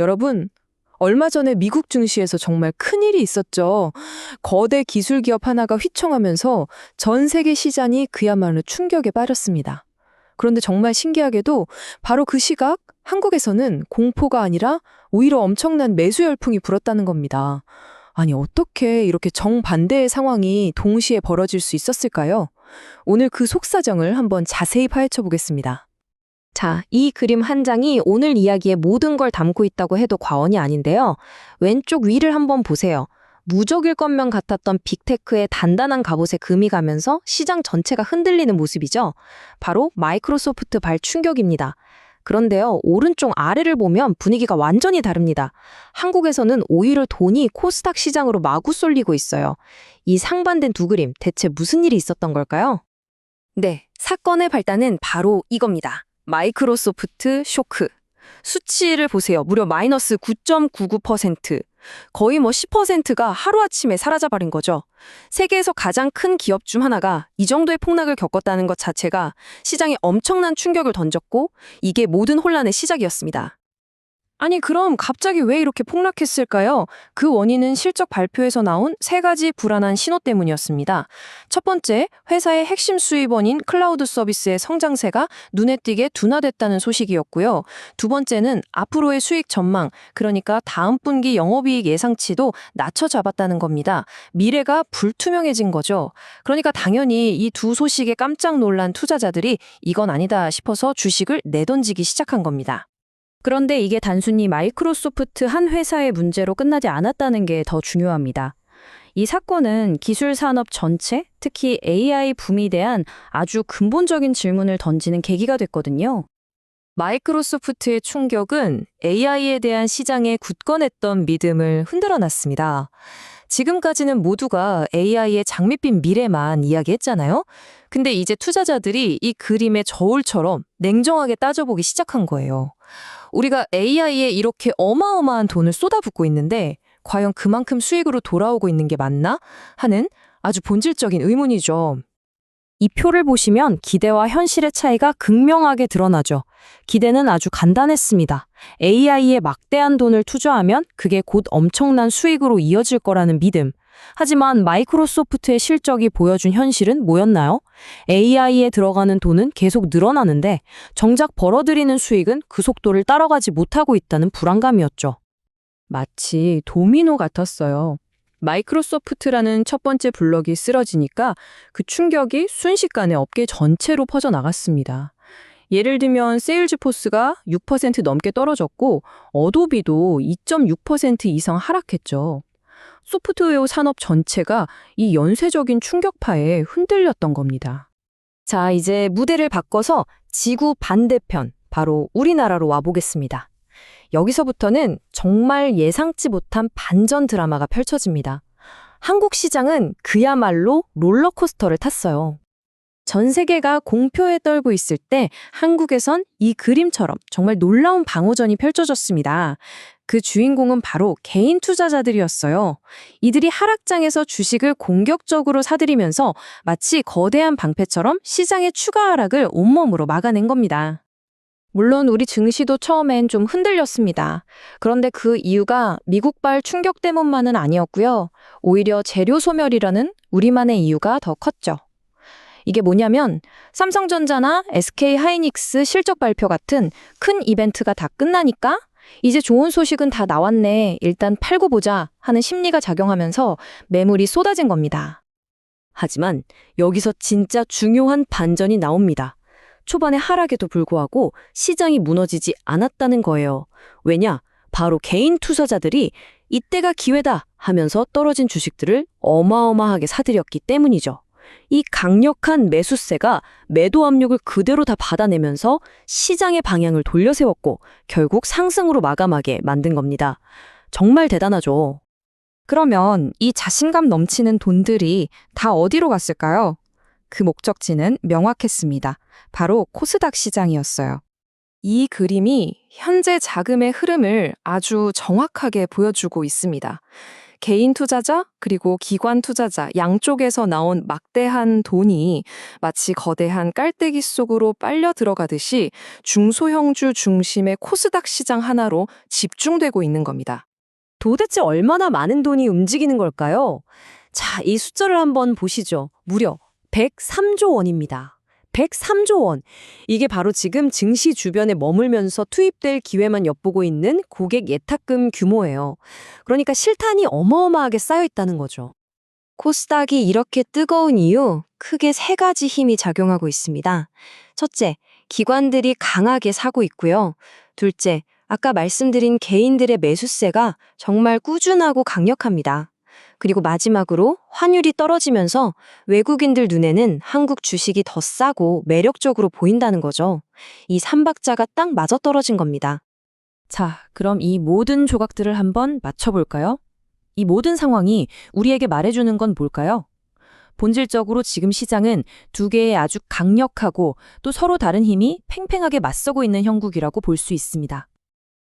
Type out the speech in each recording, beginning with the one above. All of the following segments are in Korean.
여러분, 얼마 전에 미국 증시에서 정말 큰일이 있었죠. 거대 기술 기업 하나가 휘청하면서 전 세계 시장이 그야말로 충격에 빠졌습니다. 그런데 정말 신기하게도 바로 그 시각 한국에서는 공포가 아니라 오히려 엄청난 매수 열풍이 불었다는 겁니다. 아니, 어떻게 이렇게 정반대의 상황이 동시에 벌어질 수 있었을까요? 오늘 그 속사정을 한번 자세히 파헤쳐 보겠습니다. 자, 이 그림 한 장이 오늘 이야기의 모든 걸 담고 있다고 해도 과언이 아닌데요. 왼쪽 위를 한번 보세요. 무적일 것만 같았던 빅테크의 단단한 갑옷에 금이 가면서 시장 전체가 흔들리는 모습이죠. 바로 마이크로소프트 발 충격입니다. 그런데요, 오른쪽 아래를 보면 분위기가 완전히 다릅니다. 한국에서는 오히려 돈이 코스닥 시장으로 마구 쏠리고 있어요. 이 상반된 두 그림, 대체 무슨 일이 있었던 걸까요? 네, 사건의 발단은 바로 이겁니다. 마이크로소프트 쇼크. 수치를 보세요. 무려 마이너스 9.99%. 거의 뭐 10%가 하루아침에 사라져버린 거죠. 세계에서 가장 큰 기업 중 하나가 이 정도의 폭락을 겪었다는 것 자체가 시장에 엄청난 충격을 던졌고 이게 모든 혼란의 시작이었습니다. 아니, 그럼 갑자기 왜 이렇게 폭락했을까요? 그 원인은 실적 발표에서 나온 세 가지 불안한 신호 때문이었습니다. 첫 번째, 회사의 핵심 수입원인 클라우드 서비스의 성장세가 눈에 띄게 둔화됐다는 소식이었고요. 두 번째는 앞으로의 수익 전망, 그러니까 다음 분기 영업이익 예상치도 낮춰 잡았다는 겁니다. 미래가 불투명해진 거죠. 그러니까 당연히 이 두 소식에 깜짝 놀란 투자자들이 이건 아니다 싶어서 주식을 내던지기 시작한 겁니다. 그런데 이게 단순히 마이크로소프트 한 회사의 문제로 끝나지 않았다는 게 더 중요합니다. 이 사건은 기술 산업 전체, 특히 AI 붐에 대한 아주 근본적인 질문을 던지는 계기가 됐거든요. 마이크로소프트의 충격은 AI에 대한 시장에 굳건했던 믿음을 흔들어 놨습니다. 지금까지는 모두가 AI의 장밋빛 미래만 이야기했잖아요. 근데 이제 투자자들이 이 그림의 저울처럼 냉정하게 따져보기 시작한 거예요. 우리가 AI에 이렇게 어마어마한 돈을 쏟아붓고 있는데 과연 그만큼 수익으로 돌아오고 있는 게 맞나? 하는 아주 본질적인 의문이죠. 이 표를 보시면 기대와 현실의 차이가 극명하게 드러나죠. 기대는 아주 간단했습니다. AI에 막대한 돈을 투자하면 그게 곧 엄청난 수익으로 이어질 거라는 믿음. 하지만 마이크로소프트의 실적이 보여준 현실은 뭐였나요? AI에 들어가는 돈은 계속 늘어나는데 정작 벌어들이는 수익은 그 속도를 따라가지 못하고 있다는 불안감이었죠. 마치 도미노 같았어요. 마이크로소프트라는 첫 번째 블럭이 쓰러지니까 그 충격이 순식간에 업계 전체로 퍼져나갔습니다. 예를 들면 세일즈포스가 6% 넘게 떨어졌고 어도비도 2.6% 이상 하락했죠. 소프트웨어 산업 전체가 이 연쇄적인 충격파에 흔들렸던 겁니다. 자, 이제 무대를 바꿔서 지구 반대편, 바로 우리나라로 와보겠습니다. 여기서부터는 정말 예상치 못한 반전 드라마가 펼쳐집니다. 한국 시장은 그야말로 롤러코스터를 탔어요. 전 세계가 공표에 떨고 있을 때 한국에선 이 그림처럼 정말 놀라운 방어전이 펼쳐졌습니다. 그 주인공은 바로 개인 투자자들이었어요. 이들이 하락장에서 주식을 공격적으로 사들이면서 마치 거대한 방패처럼 시장의 추가 하락을 온몸으로 막아낸 겁니다. 물론 우리 증시도 처음엔 좀 흔들렸습니다. 그런데 그 이유가 미국발 충격 때문만은 아니었고요. 오히려 재료 소멸이라는 우리만의 이유가 더 컸죠. 이게 뭐냐면 삼성전자나 SK 하이닉스 실적 발표 같은 큰 이벤트가 다 끝나니까 이제 좋은 소식은 다 나왔네. 일단 팔고 보자 하는 심리가 작용하면서 매물이 쏟아진 겁니다. 하지만 여기서 진짜 중요한 반전이 나옵니다. 초반의 하락에도 불구하고 시장이 무너지지 않았다는 거예요. 왜냐? 바로 개인 투자자들이 이때가 기회다 하면서 떨어진 주식들을 어마어마하게 사들였기 때문이죠. 이 강력한 매수세가 매도 압력을 그대로 다 받아내면서 시장의 방향을 돌려세웠고 결국 상승으로 마감하게 만든 겁니다. 정말 대단하죠. 그러면 이 자신감 넘치는 돈들이 다 어디로 갔을까요? 그 목적지는 명확했습니다. 바로 코스닥 시장이었어요. 이 그림이 현재 자금의 흐름을 아주 정확하게 보여주고 있습니다. 개인 투자자 그리고 기관 투자자 양쪽에서 나온 막대한 돈이 마치 거대한 깔때기 속으로 빨려 들어가듯이 중소형주 중심의 코스닥 시장 하나로 집중되고 있는 겁니다. 도대체 얼마나 많은 돈이 움직이는 걸까요? 자, 이 숫자를 한번 보시죠. 무려 103조 원입니다. 103조 원. 이게 바로 지금 증시 주변에 머물면서 투입될 기회만 엿보고 있는 고객 예탁금 규모예요. 그러니까 실탄이 어마어마하게 쌓여 있다는 거죠. 코스닥이 이렇게 뜨거운 이유 크게 세 가지 힘이 작용하고 있습니다. 첫째, 기관들이 강하게 사고 있고요. 둘째, 아까 말씀드린 개인들의 매수세가 정말 꾸준하고 강력합니다. 그리고 마지막으로 환율이 떨어지면서 외국인들 눈에는 한국 주식이 더 싸고 매력적으로 보인다는 거죠. 이 삼박자가 딱 맞아떨어진 겁니다. 자, 그럼 이 모든 조각들을 한번 맞춰볼까요? 이 모든 상황이 우리에게 말해주는 건 뭘까요? 본질적으로 지금 시장은 두 개의 아주 강력하고 또 서로 다른 힘이 팽팽하게 맞서고 있는 형국이라고 볼 수 있습니다.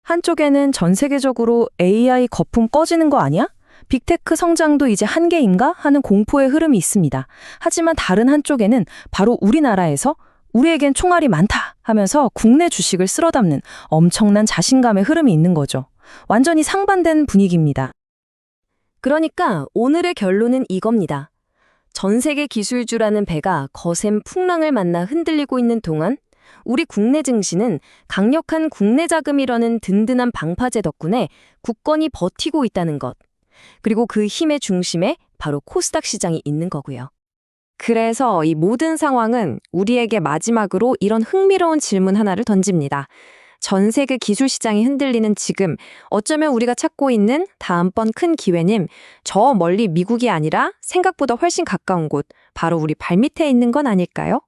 한쪽에는 전 세계적으로 AI 거품 꺼지는 거 아니야? 빅테크 성장도 이제 한계인가 하는 공포의 흐름이 있습니다. 하지만 다른 한쪽에는 바로 우리나라에서 우리에겐 총알이 많다 하면서 국내 주식을 쓸어 담는 엄청난 자신감의 흐름이 있는 거죠. 완전히 상반된 분위기입니다. 그러니까 오늘의 결론은 이겁니다. 전 세계 기술주라는 배가 거센 풍랑을 만나 흔들리고 있는 동안 우리 국내 증시는 강력한 국내 자금이라는 든든한 방파제 덕분에 굳건히 버티고 있다는 것. 그리고 그 힘의 중심에 바로 코스닥 시장이 있는 거고요. 그래서 이 모든 상황은 우리에게 마지막으로 이런 흥미로운 질문 하나를 던집니다. 전 세계 기술 시장이 흔들리는 지금 어쩌면 우리가 찾고 있는 다음번 큰 기회는 저 멀리 미국이 아니라 생각보다 훨씬 가까운 곳, 바로 우리 발밑에 있는 건 아닐까요?